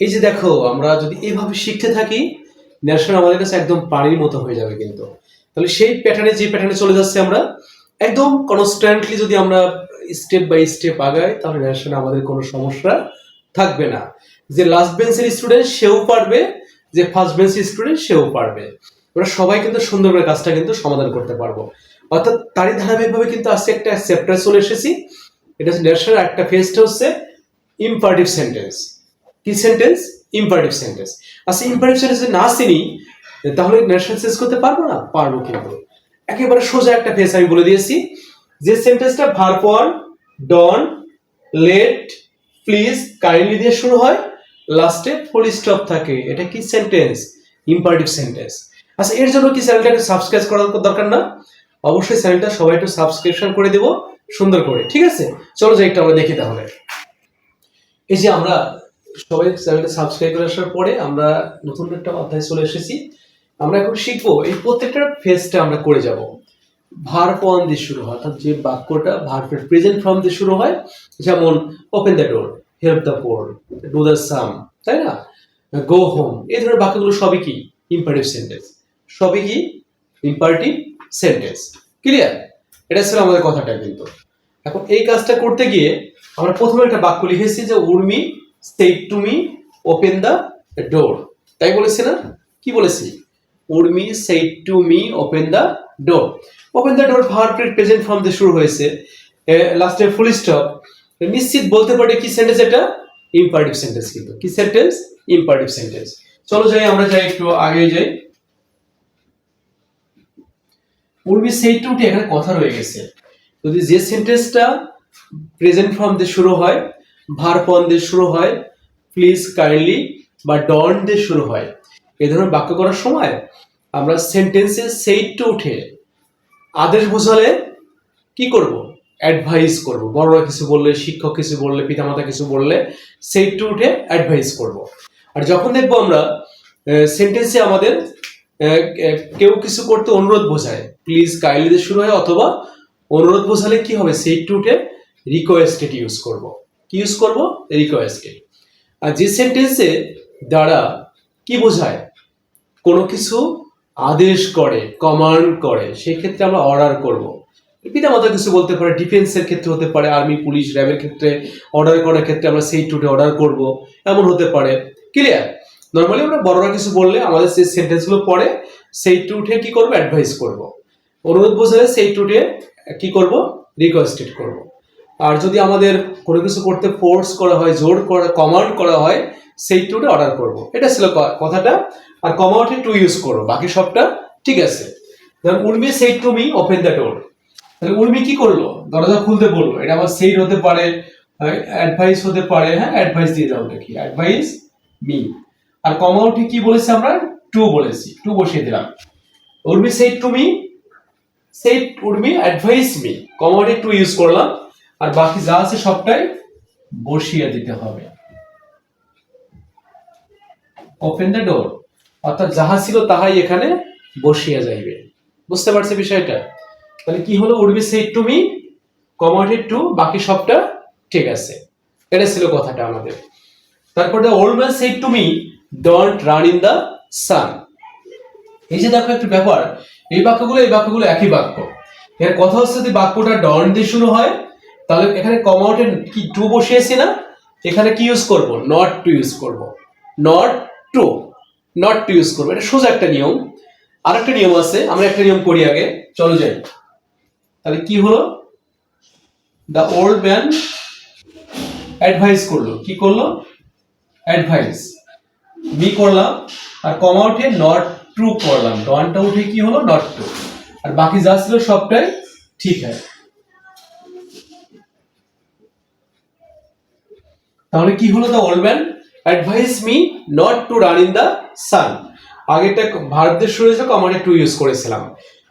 এই যে দেখো, আমরা যদি এভাবে শিখতে থাকি, ন্যাশনাল আমাদের কাছে একদম পানির মতো হয়ে যাবে কিন্তু। তাহলে সেই প্যাটার্নে যে প্যাটার্নে চলে যাচ্ছে আমরা, একদম কনস্ট্যান্টলি যদি আমরা স্টেপ বাই স্টেপ আগাই, তাহলে ন্যাশনাল আমাদের কোনো সমস্যা থাকবে না। যে লাস্ট বেঞ্চের স্টুডেন্ট সেও পারবে, যে ফার্স্ট বেঞ্চের স্টুডেন্ট সেও পারবে। আমরা সবাই কিন্তু সুন্দর করে কাজটা কিন্তু সমাধান করতে পারব। অর্থাৎ তারই ধারাবাহিকভাবে কিন্তু আজকে একটা চ্যাপ্টার চলে এসেছি। এটা হচ্ছে ন্যাশনাল একটা ফেজটা হচ্ছে ইম্পারটিভ সেন্টেন্স কি সেন্টেন্স ইম্পারেটিভ সেন্টেন্স আচ্ছা ইম্পারেটিভ সেন্টেন্স না চিনি, তাহলে ন্যাশনাল সেন্স করতে পারব না? পারব কিন্তু। একেবারে সোজা একটা ফেস আমি বলে দিয়েছি। যে সেন্টেন্সটা verb one don't let please kindly দিয়ে শুরু হয় লাস্টে ফুল স্টপ থাকে। এটা কি সেন্টেন্স ইম্পারেটিভ সেন্টেন্স আচ্ছা এর জন্য কি চ্যানেলটা একটু সাবস্ক্রাইব করার দরকার না? অবশ্যই চ্যানেলটা সবাই একটু সাবস্ক্রিপশন করে দেবো, সুন্দর করে। ঠিক আছে? চলো যাই, একটু আমরা দেখি তাহলে। এই যে আমরা সবাই চ্যানেলটা সাবস্ক্রাইব করে আসার পরে আমরা নতুন একটা অধ্যায় চলে এসেছি। আমরা এখন শিখব এই প্রত্যেকটা ফেজটা আমরা করে যাব। ভার পন দিয়ে শুরু হয়, অর্থাৎ যে বাক্যটা ভার্বের প্রেজেন্ট ফর্ম দিয়ে শুরু হয়, যেমন open the door help the poor do the sum তাই না? গো হোম এই ধরনের বাক্যগুলো সবই কি? ইম্পারেটিভ সেন্টেন্স সবই কি? ইম্পারেটিভ সেন্টেন্স ক্লিয়ার এটা ছিল আমাদের কথাটা কিন্তু। এখন এই কাজটা করতে গিয়ে আমরা প্রথমে একটা বাক্য লিখেছি যে Urmi said to me open the door তাই বলেছি না? কি বলেছি? Urmi said to me open the door open the door verb present form দিয়ে শুরু হয়েছে। লাস্টে ফুল স্টপ নিশ্চিত বলতে পারি কি সেন্টেন্স এটা? ইম্পারেটিভ সেন্টেন্স কিন্তু। কি সেন্টেন্স ইম্পারেটিভ সেন্টেন্স চলো যাই, আমরা যাই একটু আগে যাই। উর্মি সেই টুটি এখানে কথা রয়ে গেছে। যদি যে সেন্টেন্সটা প্রেজেন্ট ফর্ম দিয়ে শুরু হয় ভার পন দিয়ে শুরু হয় প্লিজ কাইন্ডলি বা ডন দিয়ে শুরু হয়। এই ধরনের বাক্য করার সময় আমরা সেন্টেন্সে সেই টু উঠে আদেশ বোঝালে কি করব? অ্যাডভাইস করব। বড়রা কিছু বললে, শিক্ষক কিছু বললে, পিতামাতা কিছু বললে সেই টু উঠে অ্যাডভাইস করব। আর যখন দেখব আমরা সেন্টেন্সে আমাদের কেউ কিছু করতে অনুরোধ বোঝায় প্লিজ কাইন্ডলি দিয়ে শুরু হয় অথবা অনুরোধ বোঝালে কি হবে? সেই টু উঠে রিকোয়েস্টেড ইউজ করব। কি ইউজ করব? রিকোয়েস্টেড আর যে সেন্টেন্সে দ্বারা কি বোঝায়? কোনো কিছু আদেশ করে কমান্ড করে, সেক্ষেত্রে আমরা অর্ডার করব। পিতামাতা কিছু বলতে পারে ডিফেন্সের ক্ষেত্রে হতে পারে আর্মি পুলিশ র্যাবের ক্ষেত্রে অর্ডার করার ক্ষেত্রে আমরা সেই টুটে অর্ডার করব, এমন হতে পারে। ক্লিয়ার নর্মালি আমরা বড়রা কিছু বললে আমাদের সেই সেন্টেন্সগুলো পড়ে, সেই টুটে কি করব? অ্যাডভাইস করব। অনুরোধ বোঝালে সেই টুটে কি করব? রিকোয়েস্টেড করব। আর যদি আমাদের কোনো কিছু করতে ফোর্স করা হয়, জোর করা কমান্ড করা হয়, সেই টুটা অর্ডার করব। এটা ছিল কথাটা। আর কমান্ডে টু ইউজ করো। বাকি সবটা ঠিক আছে। Urmi said to me open the door তাহলে উর্মি কি করল? দরজা খুলতে বলল। এটা আমার সেইট হতে পারে অ্যাডভাইস হতে পারে। হ্যাঁ অ্যাডভাইস দিয়ে দাও দেখি। অ্যাডভাইস মি আর কমাউটে কি বলেছি আমরা? টু বলেছি। টু বসিয়ে দিলাম। Urmi said to me said Urmi advise me কমাউটে to use করলাম। আর বাকি যা আছে সবটাই বসিয়ে দিতে হবে। ওপেন দ্য ডোর অর্থাৎ যাহা ছিল তাহাই এখানে বসিয়া যাইবে। বুঝতে পারছে বিষয়টা? তাহলে কি হলো? Urmi said to me কমাউটেড two বাকি সবটা ঠিক আছে। এটা ছিল কথাটা আমাদের। তারপর তারপরে old man said to me don't run in the sun এই যে দেখো একটু ব্যাপার, এই বাক্যগুলো এই বাক্যগুলো একই বাক্য। এর কথা হচ্ছে যদি বাক্যটা ডন দিয়ে শুরু হয় তাহলে এখানে কমাউটে কি টু বসিয়েছি না? এখানে কি ইউজ করব? নট টু ইউজ করব। Not to not to use করব। এটা সোজা একটা নিয়ম। আরেকটা নিয়ম আছে, আমরা একটা নিয়ম করি আগে। চলো যাই। তাহলে কি হলো? দ্য ওল্ড ম্যান অ্যাডভাইস করল। কি করল? অ্যাডভাইস মি করলাম, আর কমা উঠে নট ট্রু করলাম। ডনটা উঠে কি হলো? নট ট্রু আর বাকি যা ছিল সবটাই ঠিক আছে। তাহলে কি হলো the old man advise me not to run in the sun আগেটা ভারত দিয়ে শুরু হয়েছে কমাটে টু ইউজ করেছিলাম।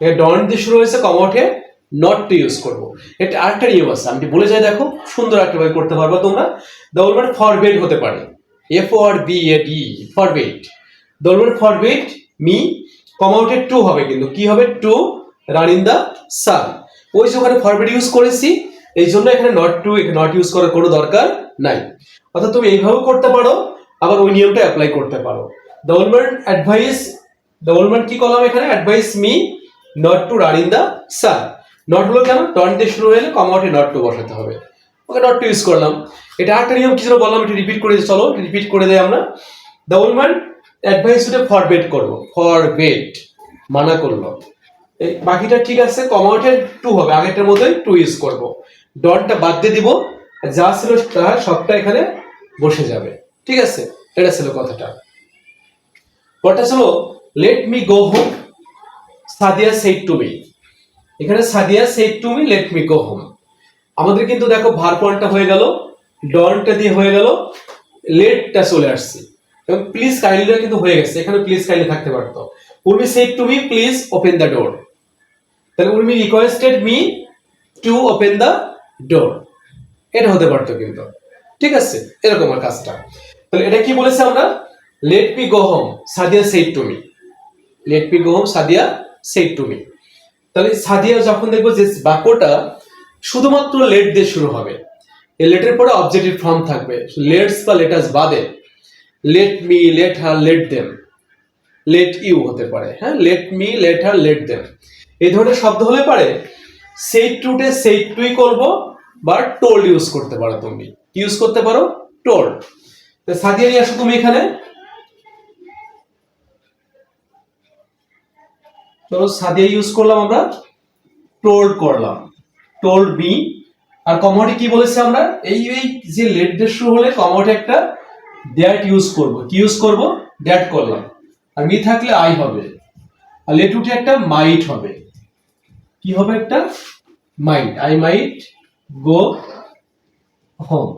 এবার ডন দিয়ে শুরু হয়েছে কমাটে নট টু ইউজ করব। এটা আরেকটা নিয়ম আছে, আমি বলে যাই, দেখো, সুন্দর একটা ভাবে করতে পারবা তোমরা। দ্য ওল্ড ম্যান ফরবেড হতে পারে। F R B A D forbade the old man forbade me কমাউটে to হবে, কিন্তু কি হবে? To run in the sun ওই যে ওখানে ফরবেড ইউজ করেছি এই জন্য এখানে নট টু নট ইউজ করার কোনো দরকার নাই। অর্থাৎ তুমি এইভাবেও করতে পারো, আবার ওই নিয়মটা অ্যাপ্লাই করতে পারো। The old man advise the old man কি করলাম এখানে? Advise me not to run in the sun not হলো কেন? টন দিয়ে শুরু হলে কমাউটে নট টু বসাতে হবে। ওকে নট টু ইউজ করলাম। এটা একটা নিয়ম কি ছিল বললাম? এটা রিপিট করে চলো রিপিট করে দেয় আমরা। The old man advise to forbid করব। ফরবেট মানা করল। বাকিটা ঠিক আছে কমাউটের টু হবে। আগেরটার মধ্যে টু ইউজ করব। ডটটা বাদ দিয়ে দিব। যা ছিল তার সবটা এখানে বসে যাবে। ঠিক আছে? এটা ছিল কথাটা। পরটা ছিল let me go home Sadia said to me এখানে Sadia said to me let me go home আমাদের কিন্তু দেখো ভার পয়েন্টটা হয়ে গেল, ডনটা দিয়ে হয়ে গেল লেটটা চলে আসছে। এবং প্লিজ কাইন্ডলিটা কিন্তু হয়ে গেছে। এখানে প্লিজ কাইন্ডলি থাকতে পারতো। Urmi said to me please open the door তাহলে Urmi requested me to open the door এটা হতে পারতো কিন্তু। ঠিক আছে? এরকম আর কাজটা। তাহলে এটা কি বলেছে আমরা? Let me go home Sadia said to me let me go home Sadia said to me তাহলে সাদিয়া যখন দেখব যে বাক্যটা শুধুমাত্র লেট দিয়ে শুরু হবে, এই লেটের পরে অবজেক্টিভ ফর্ম থাকবে। লেটস বা লেটাস বাদে let me let her let them let you হতে পারে হ্যাঁ? Let me let her let them এই ধরনের শব্দ হলে পারে সেই টুটে সেই টুই করব বা টোল্ড ইউজ করতে পারো তুমি। ইউজ করতে পারো? টোল্ড। সাদিয়া নিয়ে আসো তুমি এখানে। চলো সাদিয়া ইউজ করলাম আমরা। টোল্ড করলাম। টোল্ড বি আর কমোডি কি বলেছে আমরা? এই এই যে লেট দিয়ে শুরু হলে কমোডি একটা দ্যাট ইউজ করব। কি ইউজ করব? দ্যাট করলাম। আর মি থাকলে আই হবে। আর লেট উঠে একটা মাইট হবে। কি হবে একটা? মাইট। I might. গো হোম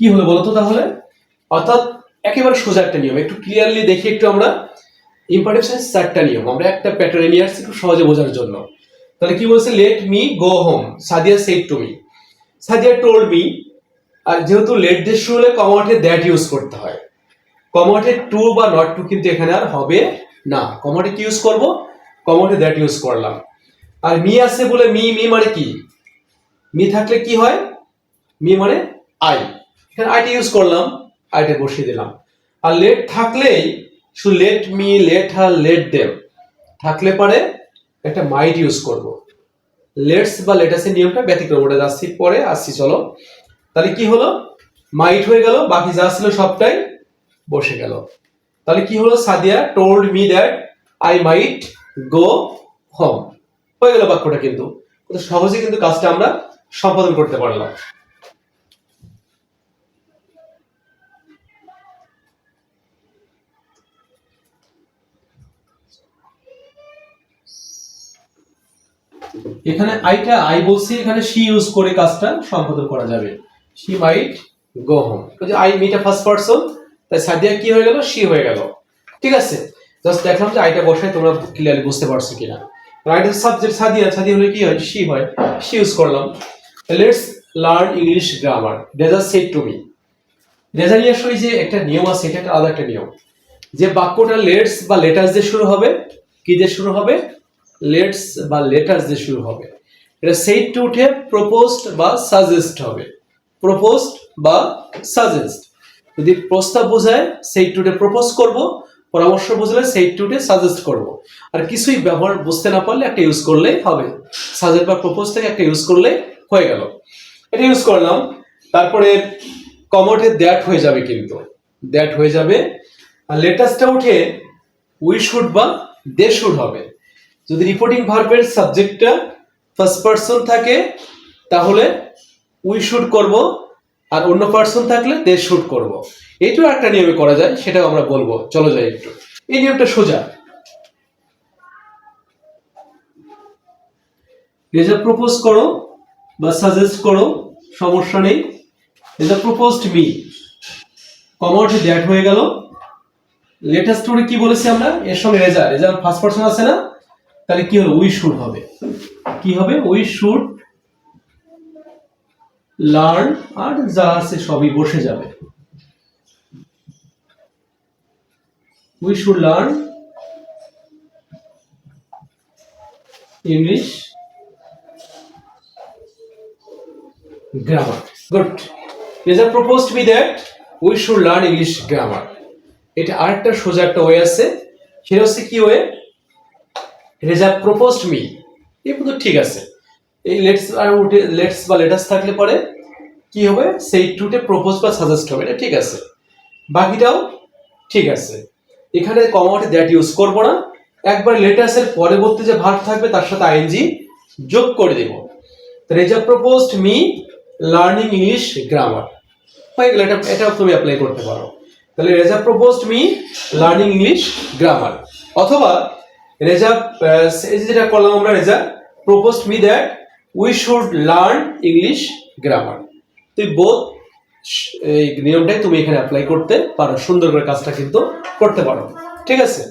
কি হলো বলতো তাহলে? অর্থাৎ একেবারে সোজা একটা নিয়ম, একটু ক্লিয়ারলি দেখি একটু আমরা। ইম্পর্টেন্স চারটা নিয়ম, আমরা একটা প্যাটার্নে নিয়ে আসছি একটু সহজে বোঝার জন্য। তাহলে কি বলছে? Let me go home Sadia said to me Sadia told me আর যেহেতু লেট দিয়ে শুরু হলে কমাটে দ্যাট ইউজ করতে হয়। কমাটে টু বা নট টু কিন্তু এখানে আর হবে না। কমাটে কি ইউজ করব? কমাটে দ্যাট ইউজ করলাম। আর মি আছে বলে মি মি মানে কি? মি থাকলে কি হয়? মি মানে আই। এখানে আইটি ইউজ করলাম আইটা বসিয়ে দিলাম। আর লেট থাকলেই শুধু let me let her let them থাকলে পারে একটা মাইট ইউজ করব। লেটস বা লেটাসের নিয়মটা ব্যতিক্রম, ওটা যাচ্ছি পরে আসছি, চলো। তাহলে কি হলো? মাইট হয়ে গেল, বাকি যা ছিল সবটাই বসে গেল। তাহলে কি হলো? Sadia told me that I might go home হয়ে গেল বাক্যটা কিন্তু। সহজে কিন্তু কাজটা আমরা সম্পাদন করতে পারলাম। এখানে আইটা আই বলছি, এখানে সি ইউজ করে কাজটা সম্পাদন করা যাবে। সি মাইট গো হোম যে আই মিটা ফার্স্ট পারসন তাই সাদিয়া কি হয়ে গেল? সি হয়ে গেল। ঠিক আছে? জাস্ট দেখলাম যে আইটা বসায় তোমরা ক্লিয়ারলি বুঝতে পারছ কিনা। রাইটের সাবজেক্ট সাদিয়া সাদিয়া হলে কি হয়? সি হয়। সি ইউজ করলাম। Let's learn English grammar Reza said to me Reza নিয়ে আসলে যে একটা নিয়ম আছে, এটা একটা আলাদা একটা নিয়ম। যে বাক্যটা লেটস বা লেটার্স দিয়ে শুরু হবে, কি দিয়ে শুরু হবে? লেটস বা লেটার্স দিয়ে শুরু হবে। এটা সেইট টু উঠে প্রপোজড বা সাজেস্ট হবে। প্রপোজড বা সাজেস্ট যদি প্রস্তাব বোঝায় সেইট টুটে প্রপোজ করব পরামর্শ বুঝলে সেই টুটে সাজেস্ট করব। আর কিছুই ব্যবহার বুঝতে না পারলে একটা ইউজ করলেই হবে। সাজেস্ট বা প্রপোজ থেকে একটা ইউজ করলে হয়ে গেল। এটা ইউজ করলাম। তারপরে কমোটে দ্যাট হয়ে যাবে কিন্তু। দ্যাট হয়ে যাবে। আর লেটাসটা উঠে উই শুড বা দে শুড হবে। যদি রিপোর্টিং ভার্বের সাবজেক্টটা ফার্স্ট পার্সন থাকে, তাহলে উই শুড করব আর অন্য পার্সন থাকলে দে শুড করব। এইটাও একটা নিয়মে করা যায়, সেটাও আমরা বলব। চলো যাই একটু। এই নিয়মটা সোজা। রেজা প্রপোজ করো বা সাজেস্ট করো, সমস্যা নেই। রেজা প্রপোজড মি কমোড দ্যাট হয়ে গেল। লেটেস্ট স্টোরি কি বলেছি আমরা? এর সঙ্গে রেজা রেজা ফার্স্ট পার্সন আছে না? তাহলে কি হলো? উই শুড হবে। কি হবে? উই শুড লার্ন আর যা আছে সবই বসে যাবে। We should learn English grammar good Reza proposed me that we should learn English grammar এটা আরেকটা সোজা একটা ওয়ে আছে। সেটা হচ্ছে কি ওয়ে রেজা প্রপোজড মি এই কিন্তু ঠিক আছে। এই লেটস আর উঠে লেটস বা লেটাস থাকলে পরে কি হবে? সেই টুটে প্রপোজ বা সাজেস্ট হবে, এটা ঠিক আছে। বাকিটাও ঠিক আছে। এখানে কমাটে দ্যাট ইউজ করব না। একবার লেটাসের পরবর্তী যে ভার্ব থাকবে, তার সাথে আইএনজি যোগ করে দেব। Reza proposed me learning English grammar হয়ে এটা, এটাও তুমি অ্যাপ্লাই করতে পারো। তাহলে Reza proposed me learning English grammar অথবা রেজা যেটা করলাম আমরা Reza proposed me that we should learn English grammar তুই বোধ এই নিয়মটাই তুমি এখানে অ্যাপ্লাই করতে পারো। সুন্দর করে কাজটা কিন্তু করতে পারো। ঠিক আছে?